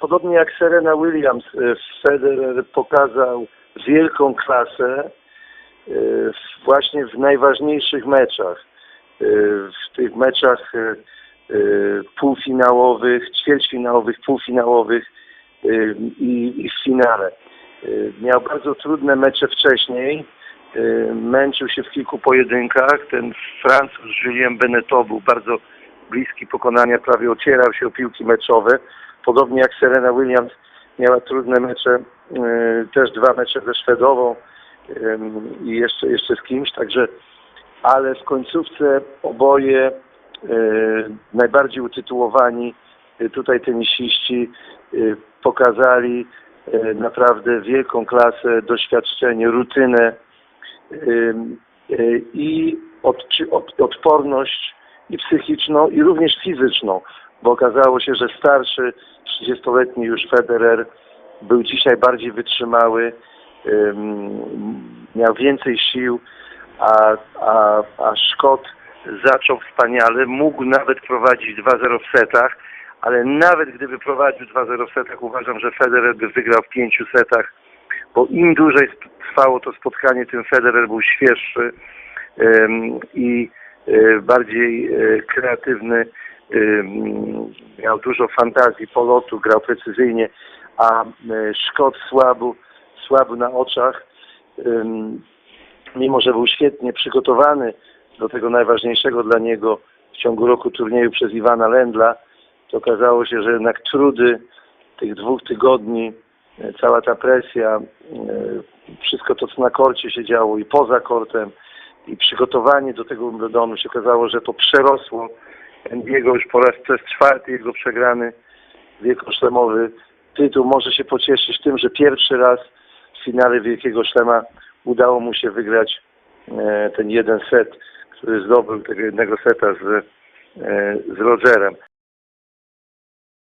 podobnie jak Serena Williams, e, Federer pokazał wielką klasę e, właśnie w najważniejszych meczach. E, W tych meczach półfinałowych, ćwierćfinałowych, półfinałowych i, w finale. Miał bardzo trudne mecze wcześniej. Męczył się w kilku pojedynkach. Ten Francuz Julien Beneteau był bardzo bliski pokonania, prawie ocierał się o piłki meczowe. Podobnie jak Serena Williams miała trudne mecze, e, też dwa mecze ze Szwedową e, i jeszcze, jeszcze z kimś, także ale w końcówce oboje e, najbardziej utytułowani tutaj tenisiści pokazali naprawdę wielką klasę, doświadczenie, rutynę i odporność i psychiczną, i również fizyczną, bo okazało się, że starszy, 30-letni już Federer był dzisiaj bardziej wytrzymały, ym, miał więcej sił, a, a, a Szkot zaczął wspaniale, mógł nawet prowadzić 2-0 w setach, ale nawet gdyby prowadził 2-0 w setach, uważam, że Federer by wygrał w pięciu setach, bo im dłużej trwało to spotkanie, tym Federer był świeższy i y, bardziej y, kreatywny, miał dużo fantazji, polotu, grał precyzyjnie, a y, Szkot słabł, słabł na oczach, mimo że był świetnie przygotowany do tego najważniejszego dla niego w ciągu roku turnieju przez Iwana Lendla, to okazało się, że jednak trudy tych dwóch tygodni, e, cała ta presja, e, wszystko to, co na korcie się działo i poza kortem, i przygotowanie do tego Wimbledonu się okazało, że to przerosło Endiego już po raz przez czwarty jego przegrany wielkoszlemowy tytuł. Może się pocieszyć tym, że pierwszy raz w finale Wielkiego Szlema udało mu się wygrać e, ten jeden set, który zdobył tego jednego seta z, e, z Rogerem.